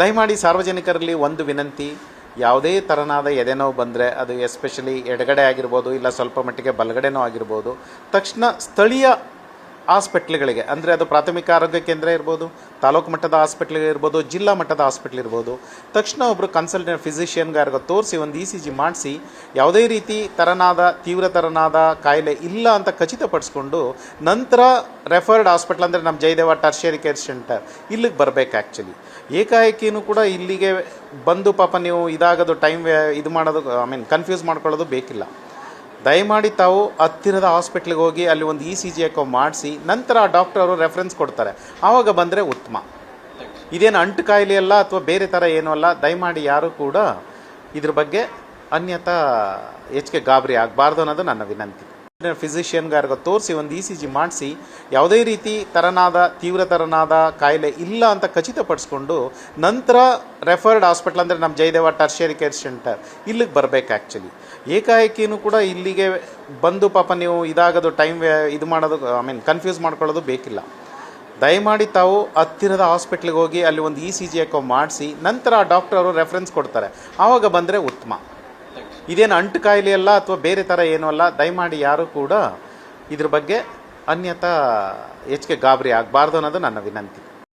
ದಯಮಾಡಿ ಸಾರ್ವಜನಿಕರಲ್ಲಿ ಒಂದು ವಿನಂತಿ, ಯಾವುದೇ ಥರನಾದ ಎದೆನೋವು ಬಂದರೆ ಅದು ಎಸ್ಪೆಷಲಿ ಎಡಗಡೆ ಆಗಿರ್ಬೋದು ಇಲ್ಲ ಸ್ವಲ್ಪ ಮಟ್ಟಿಗೆ ಬಲಗಡೆನೋ ಆಗಿರ್ಬೋದು, ತಕ್ಷಣ ಸ್ಥಳೀಯ ಹಾಸ್ಪಿಟ್ಲ್ಗಳಿಗೆ, ಅಂದರೆ ಅದು ಪ್ರಾಥಮಿಕ ಆರೋಗ್ಯ ಕೇಂದ್ರ ಇರ್ಬೋದು, ತಾಲೂಕು ಮಟ್ಟದ ಹಾಸ್ಪಿಟ್ಲ್ ಇರ್ಬೋದು, ಜಿಲ್ಲಾ ಮಟ್ಟದ ಹಾಸ್ಪಿಟ್ಲ್ ಇರ್ಬೋದು, ತಕ್ಷಣ ಒಬ್ಬರು ಕನ್ಸಲ್ಟೆಂಟ್ ಫಿಸಿಷಿಯನ್ಗಾರ್ಗ ತೋರಿಸಿ ಒಂದು ಇ ಸಿ ಜಿ ಮಾಡಿಸಿ, ಯಾವುದೇ ರೀತಿ ತರನಾದ, ತೀವ್ರ ತರನಾದ ಕಾಯಿಲೆ ಇಲ್ಲ ಅಂತ ಖಚಿತಪಡಿಸ್ಕೊಂಡು ನಂತರ ರೆಫರ್ಡ್ ಹಾಸ್ಪಿಟ್ಲ್ ಅಂದರೆ ನಮ್ಮ ಜಯದೇವ ಟರ್ಷಿಯರಿ ಕೇರ್ ಸೆಂಟರ್ ಇಲ್ಲಿಗೆ ಬರಬೇಕು ಆ್ಯಕ್ಚುಲಿ ಏಕಾಏಕಿನೂ ಕೂಡ ಇಲ್ಲಿಗೆ ಬಂದು ಪಾಪ ನೀವು ಇದಾಗೋದು ಟೈಮ್ ಇದು ಮಾಡೋದು ಐ ಮೀನ್ ಕನ್ಫ್ಯೂಸ್ ಮಾಡ್ಕೊಳ್ಳೋದು ಬೇಕಿಲ್ಲ. ದಯಮಾಡಿ ತಾವು ಹತ್ತಿರದ ಹಾಸ್ಪಿಟ್ಲಿಗೆ ಹೋಗಿ ಅಲ್ಲಿ ಒಂದು ಇ ಸಿ ಜಿ ಎಕೋ ಮಾಡಿಸಿ, ನಂತರ ಆ ಡಾಕ್ಟರ್ ಅವರು ರೆಫರೆನ್ಸ್ ಕೊಡ್ತಾರೆ. ಆವಾಗ ಬಂದರೆ ಉತ್ತಮ. ಇದೇನು ಅಂಟು ಕಾಯಿಲೆ ಅಲ್ಲ ಅಥವಾ ಬೇರೆ ಥರ ಏನೂ ಅಲ್ಲ, ದಯಮಾಡಿ ಯಾರೂ ಕೂಡ ಇದ್ರ ಬಗ್ಗೆ ಅನ್ಯತಾ ಹೆಚ್ಚಿಗೆ ಗಾಬರಿ ಆಗಬಾರ್ದು ಅನ್ನೋದು ನನ್ನ ವಿನಂತಿ. ಫಿಸಿಷಿಯನ್ಗಾರ್ಗೋ ತೋರಿಸಿ ಒಂದು ಇ ಸಿ ಜಿ ಮಾಡಿಸಿ, ಯಾವುದೇ ರೀತಿ ತರನಾದ, ತೀವ್ರ ತರನಾದ ಕಾಯಿಲೆ ಇಲ್ಲ ಅಂತ ಖಚಿತಪಡಿಸ್ಕೊಂಡು ನಂತರ ರೆಫರ್ಡ್ ಹಾಸ್ಪಿಟ್ಲ್ ಅಂದರೆ ನಮ್ಮ ಜಯದೇವ ಟರ್ಷಿಯರಿ ಕೇರ್ ಸೆಂಟರ್ ಇಲ್ಲಿಗೆ ಬರಬೇಕು ಆ್ಯಕ್ಚುಲಿ ಏಕಾಏಕಿನೂ ಕೂಡ ಇಲ್ಲಿಗೆ ಬಂದು ಪಾಪ ನೀವು ಇದಾಗೋದು ಟೈಮ್ ಇದು ಮಾಡೋದು ಐ ಮೀನ್ ಕನ್ಫ್ಯೂಸ್ ಮಾಡ್ಕೊಳ್ಳೋದು ಬೇಕಿಲ್ಲ. ದಯಮಾಡಿ ತಾವು ಹತ್ತಿರದ ಹಾಸ್ಪಿಟ್ಲಿಗೆ ಹೋಗಿ ಅಲ್ಲಿ ಒಂದು ಇ ಸಿ ಜಿ ಎಕೋ ಮಾಡಿಸಿ, ನಂತರ ಆ ಡಾಕ್ಟರ್ ಅವರು ರೆಫರೆನ್ಸ್ ಕೊಡ್ತಾರೆ. ಆವಾಗ ಬಂದರೆ ಉತ್ತಮ. ಇದೇನು ಅಂಟು ಕಾಯಿಲೆ ಅಲ್ಲ ಅಥವಾ ಬೇರೆ ಥರ ಏನೂ ಅಲ್ಲ? ದಯಮಾಡಿ ಯಾರೂ ಕೂಡ ಇದ್ರ ಬಗ್ಗೆ ಅನ್ಯತಾ ಹೆಚ್ಚಿಗೆ ಗಾಬರಿ ಆಗಬಾರ್ದು ಅನ್ನೋದು ನನ್ನ ವಿನಂತಿ.